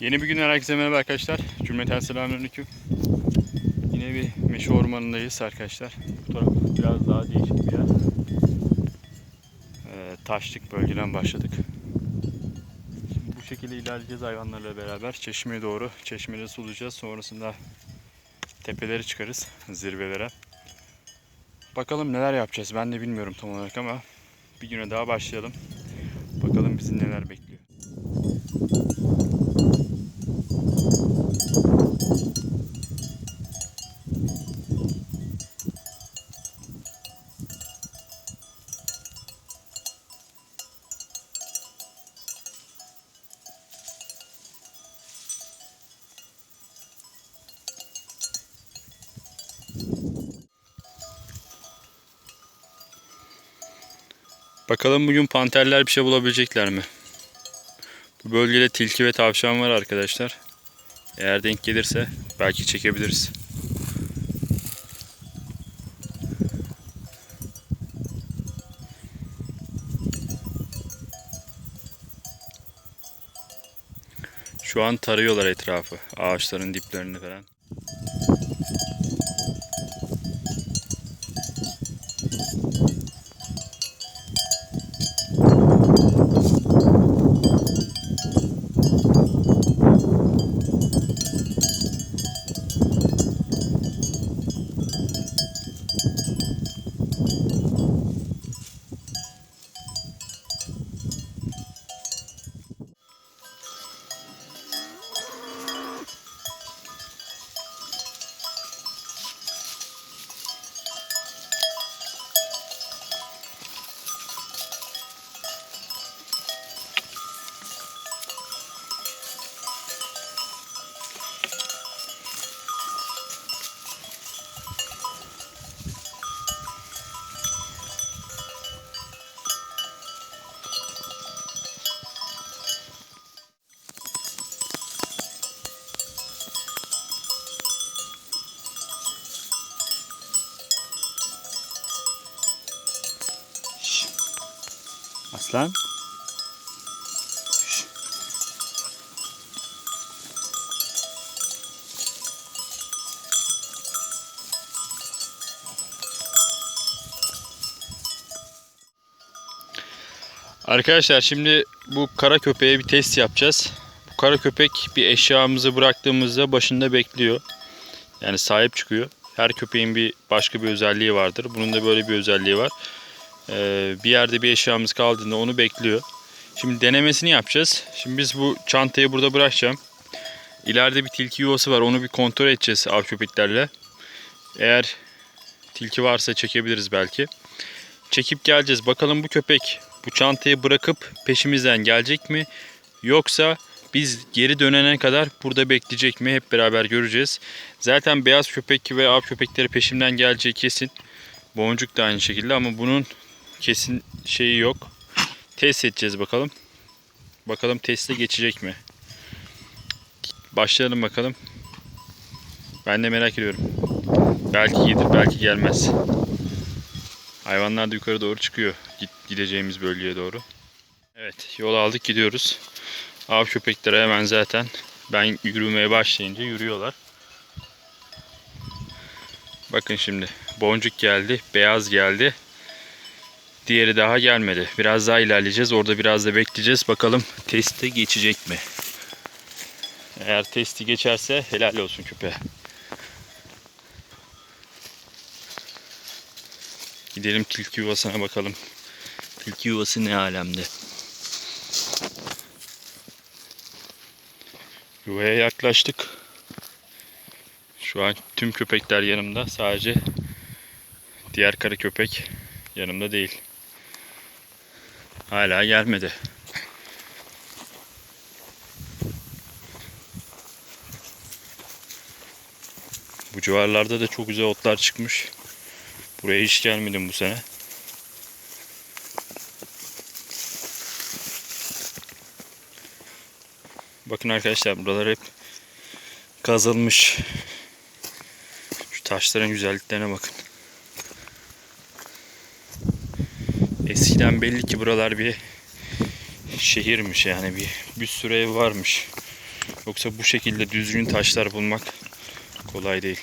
Yeni bir günden herkese merhaba arkadaşlar. Cümleten selamünaleyküm. Yine bir meşe ormanındayız arkadaşlar. Bu taraf biraz daha değişik bir yer. Ee, taşlık bölgeden başladık. Şimdi bu şekilde ilerleyeceğiz hayvanlarla beraber. Çeşmeye doğru. Çeşmede sulayacağız. Sonrasında tepeleri çıkarız. Zirvelere. Bakalım neler yapacağız. Ben de bilmiyorum tam olarak ama bir güne daha başlayalım. Bakalım bizi neler bekliyor. Bakalım bugün panterler bir şey bulabilecekler mi? Bu bölgede tilki ve tavşan var arkadaşlar. Eğer denk gelirse belki çekebiliriz. Şu an tarıyorlar etrafı. Ağaçların diplerini falan. Aslan. Arkadaşlar şimdi bu kara köpeğe bir test yapacağız. Bu kara köpek bir eşyamızı bıraktığımızda başında bekliyor. Yani sahip çıkıyor. Her köpeğin bir başka bir özelliği vardır. Bunun da böyle bir özelliği var. Ee, bir yerde bir eşyamız kaldığında onu bekliyor. Şimdi denemesini yapacağız. Şimdi biz bu çantayı burada bırakacağım. İleride bir tilki yuvası var. Onu bir kontrol edeceğiz av köpeklerle. Eğer tilki varsa çekebiliriz belki. Çekip geleceğiz. Bakalım bu köpek bu çantayı bırakıp peşimizden gelecek mi? Yoksa biz geri dönene kadar burada bekleyecek mi? Hep beraber göreceğiz. Zaten beyaz köpek ve av köpekleri peşimden geleceği kesin. Boncuk da aynı şekilde ama bunun kesin şeyi yok. Test edeceğiz bakalım. Bakalım teste geçecek mi? Başlayalım bakalım. Ben de merak ediyorum. Belki gelir, belki gelmez. Hayvanlar da yukarı doğru çıkıyor. Gideceğimiz bölgeye doğru. Evet, yol aldık gidiyoruz. Av köpekleri hemen zaten ben yürümeye başlayınca yürüyorlar. Bakın şimdi boncuk geldi, beyaz geldi. Diğeri daha gelmedi. Biraz daha ilerleyeceğiz. Orada biraz da bekleyeceğiz. Bakalım testi geçecek mi? Eğer testi geçerse helal olsun köpeğe. Gidelim tilki yuvasına bakalım. Tilki yuvası ne alemde? Yuvaya yaklaştık. Şu an tüm köpekler yanımda. Sadece diğer kara köpek yanımda değil. Hala gelmedi. Bu civarlarda da çok güzel otlar çıkmış. Buraya hiç gelmedim bu sene. Bakın arkadaşlar buralar hep kazılmış. Şu taşların güzelliklerine bakın. Eskiden belli ki buralar bir şehirmiş yani bir bir sürü ev varmış. Yoksa bu şekilde düzgün taşlar bulmak kolay değil.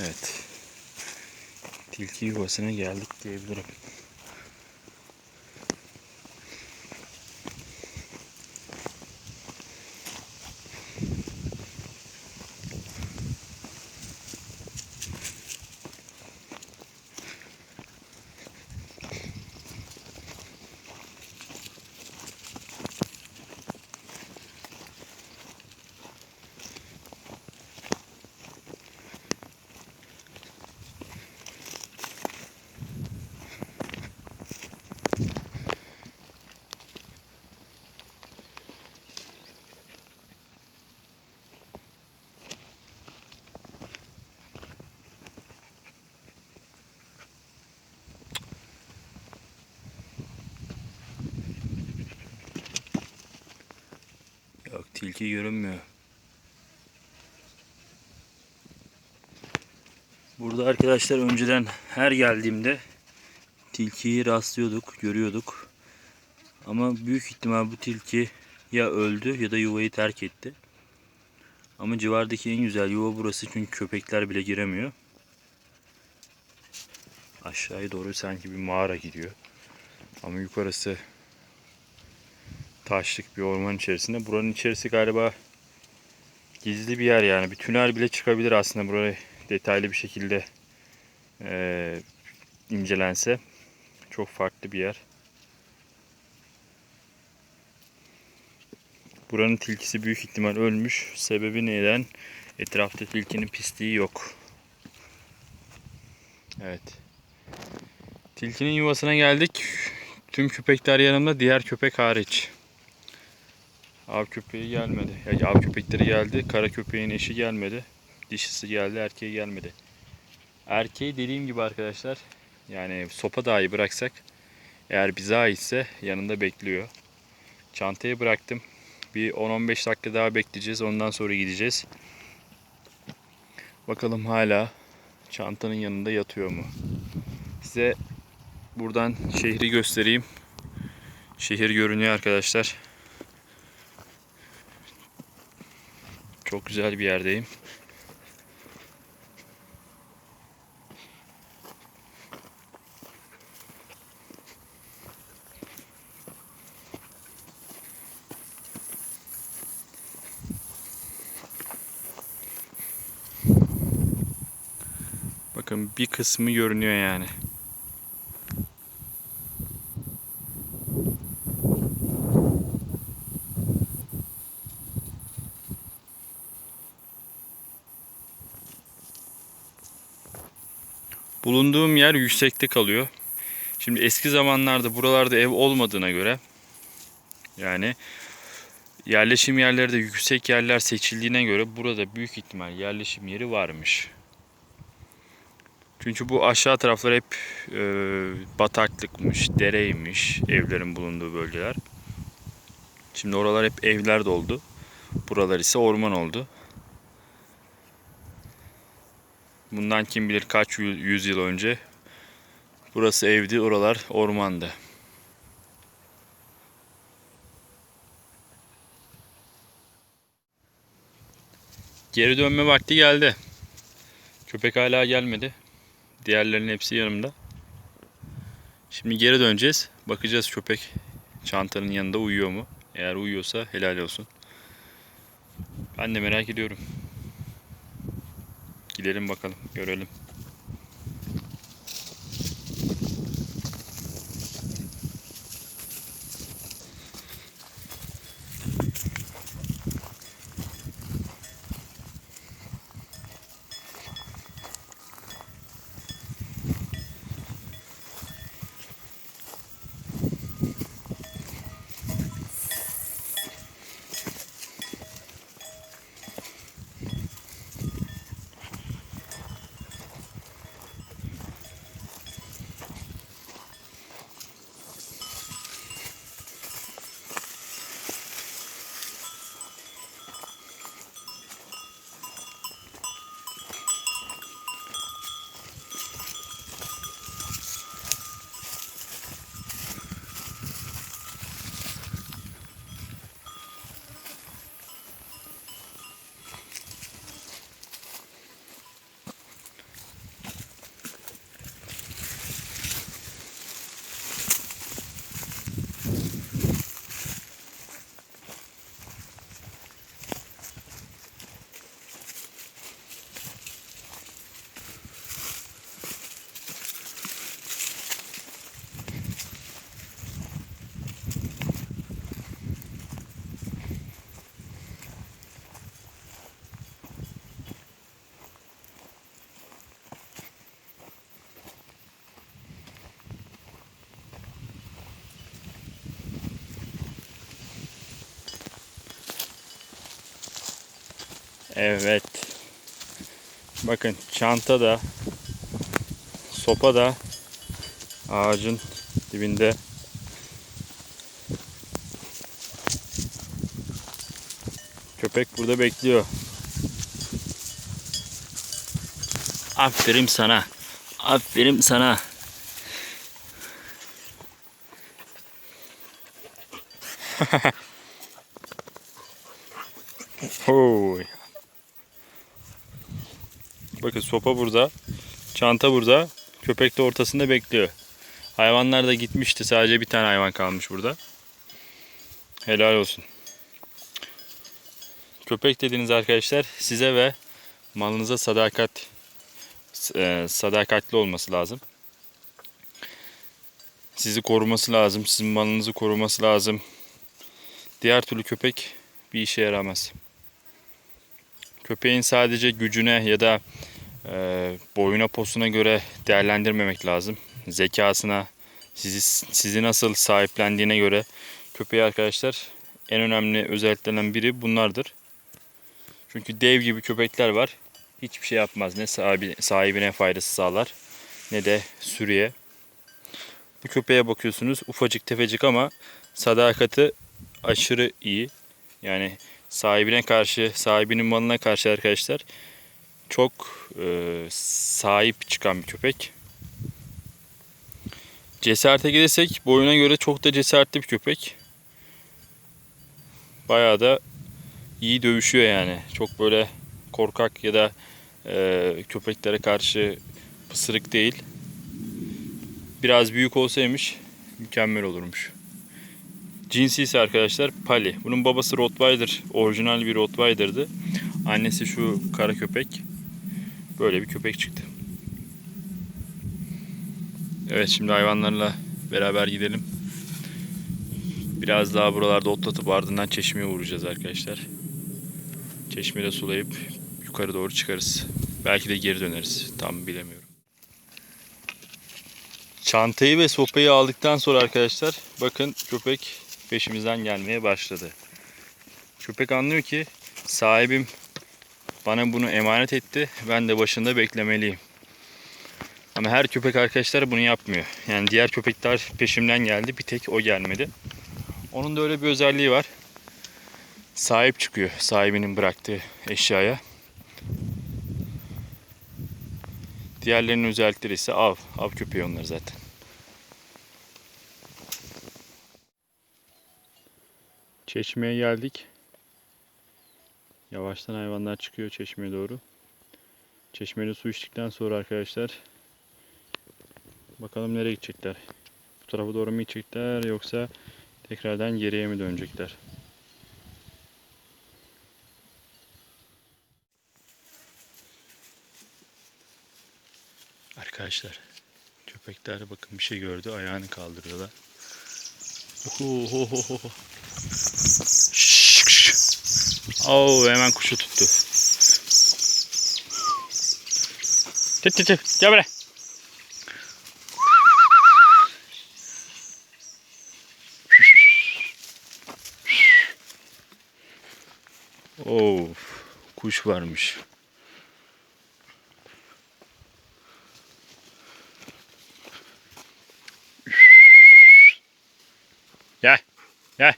Evet. Tilki yuvasına geldik diyebilirim. Yok tilki görünmüyor. Burada arkadaşlar önceden her geldiğimde tilkiyi rastlıyorduk, görüyorduk. Ama büyük ihtimal bu tilki ya öldü ya da yuvayı terk etti. Ama civardaki en güzel yuva burası çünkü köpekler bile giremiyor. Aşağıya doğru sanki bir mağara gidiyor. Ama yukarısı taşlık bir orman içerisinde. Buranın içerisi galiba gizli bir yer yani. Bir tünel bile çıkabilir aslında burayı detaylı bir şekilde eee, incelense. Çok farklı bir yer. Buranın tilkisi büyük ihtimal ölmüş. Sebebi neden? Etrafta tilkinin pisliği yok. Evet. Tilkinin yuvasına geldik. Tüm köpekler yanımda, diğer köpek hariç. Av köpeği gelmedi. Ya av köpekleri geldi. Kara köpeğin eşi gelmedi. Dişisi geldi, erkeği gelmedi. Erkeği dediğim gibi arkadaşlar, yani sopa dahi bıraksak eğer bize aitse yanında bekliyor. Çantayı bıraktım. Bir 10-15 dakika daha bekleyeceğiz. Ondan sonra gideceğiz. Bakalım hala çantanın yanında yatıyor mu? Size buradan şehri göstereyim. Şehir görünüyor arkadaşlar. Çok güzel bir yerdeyim. Bakın bir kısmı görünüyor yani. Bulunduğum yer yüksekte kalıyor. Şimdi eski zamanlarda buralarda ev olmadığına göre yani yerleşim yerleri de yüksek yerler seçildiğine göre burada büyük ihtimal yerleşim yeri varmış. Çünkü bu aşağı taraflar hep e, bataklıkmış, dereymiş evlerin bulunduğu bölgeler. Şimdi oralar hep evler doldu. Buralar ise orman oldu. Bundan kim bilir kaç yü- yüzyıl önce burası evdi, oralar ormandı. Geri dönme vakti geldi. Köpek hala gelmedi. Diğerlerinin hepsi yanımda. Şimdi geri döneceğiz. Bakacağız köpek çantanın yanında uyuyor mu? Eğer uyuyorsa helal olsun. Ben de merak ediyorum. Gidelim bakalım, görelim. Evet. Bakın çanta da sopa da ağacın dibinde. Köpek burada bekliyor. Aferin sana. Aferin sana. Oy. Bakın sopa burada. Çanta burada. Köpek de ortasında bekliyor. Hayvanlar da gitmişti. Sadece bir tane hayvan kalmış burada. Helal olsun. Köpek dediğiniz arkadaşlar size ve malınıza sadakat e, sadakatli olması lazım. Sizi koruması lazım. Sizin malınızı koruması lazım. Diğer türlü köpek bir işe yaramaz. Köpeğin sadece gücüne ya da e, boyuna posuna göre değerlendirmemek lazım. Zekasına, sizi sizi nasıl sahiplendiğine göre köpeği arkadaşlar en önemli özelliklerinden biri bunlardır. Çünkü dev gibi köpekler var. Hiçbir şey yapmaz. Ne sahibi, sahibine faydası sağlar ne de sürüye. Bu köpeğe bakıyorsunuz ufacık tefecik ama sadakati aşırı iyi. Yani sahibine karşı, sahibinin malına karşı arkadaşlar çok e, sahip çıkan bir köpek. Cesarete gelirsek boyuna göre çok da cesaretli bir köpek. Bayağı da iyi dövüşüyor yani. Çok böyle korkak ya da e, köpeklere karşı pısırık değil. Biraz büyük olsaymış mükemmel olurmuş. Cinsi ise arkadaşlar Pali. Bunun babası Rottweiler. Orijinal bir Rottweiler'dı. Annesi şu kara köpek. Böyle bir köpek çıktı. Evet şimdi hayvanlarla beraber gidelim. Biraz daha buralarda otlatıp ardından çeşmeye uğrayacağız arkadaşlar. Çeşmede sulayıp yukarı doğru çıkarız. Belki de geri döneriz. Tam bilemiyorum. Çantayı ve sopayı aldıktan sonra arkadaşlar bakın köpek peşimizden gelmeye başladı. Köpek anlıyor ki sahibim bana bunu emanet etti. Ben de başında beklemeliyim. Ama her köpek arkadaşlar bunu yapmıyor. Yani diğer köpekler peşimden geldi. Bir tek o gelmedi. Onun da öyle bir özelliği var. Sahip çıkıyor sahibinin bıraktığı eşyaya. Diğerlerinin özellikleri ise av. Av köpeği onlar zaten. Çeşmeye geldik. Yavaştan hayvanlar çıkıyor çeşmeye doğru. Çeşmede su içtikten sonra arkadaşlar bakalım nereye gidecekler. Bu tarafa doğru mu gidecekler yoksa tekrardan geriye mi dönecekler? Arkadaşlar köpekler bakın bir şey gördü ayağını kaldırıyorlar. Oho. Şşş, şş. Oo hemen kuşu tuttu. Tık tık tık gel buraya. Of kuş varmış. Gel. Gel.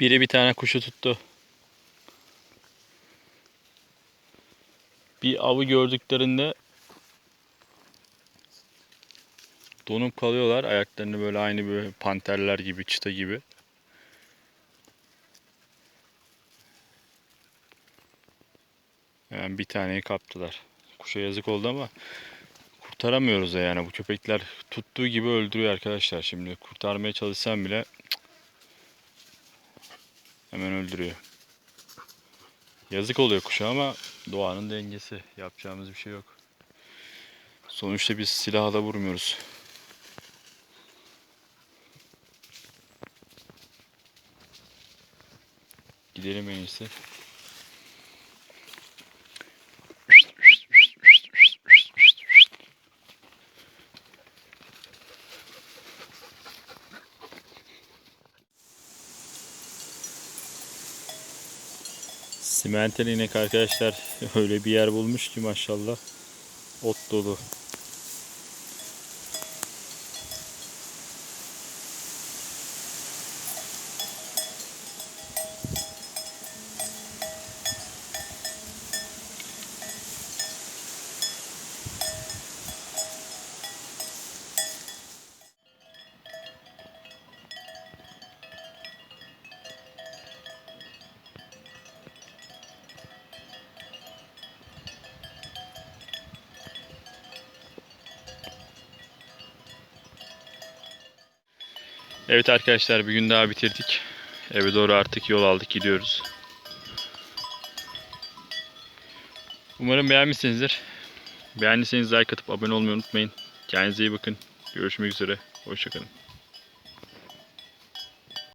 Biri bir tane kuşu tuttu. Bir avı gördüklerinde donup kalıyorlar. Ayaklarını böyle aynı böyle panterler gibi, çita gibi. Hemen bir taneyi kaptılar. Kuşa yazık oldu ama kurtaramıyoruz da yani. Bu köpekler tuttuğu gibi öldürüyor arkadaşlar. Şimdi kurtarmaya çalışsam bile cık, Hemen öldürüyor. Yazık oluyor kuşa ama doğanın dengesi. Yapacağımız bir şey yok. Sonuçta biz silahla da vurmuyoruz. Gidelim en iyisi. Simentel inek arkadaşlar öyle bir yer bulmuş ki maşallah ot dolu. Evet arkadaşlar bir gün daha bitirdik. Eve doğru artık yol aldık gidiyoruz. Umarım beğenmişsinizdir. Beğendiyseniz like atıp abone olmayı unutmayın. Kendinize iyi bakın. Görüşmek üzere. Hoşçakalın.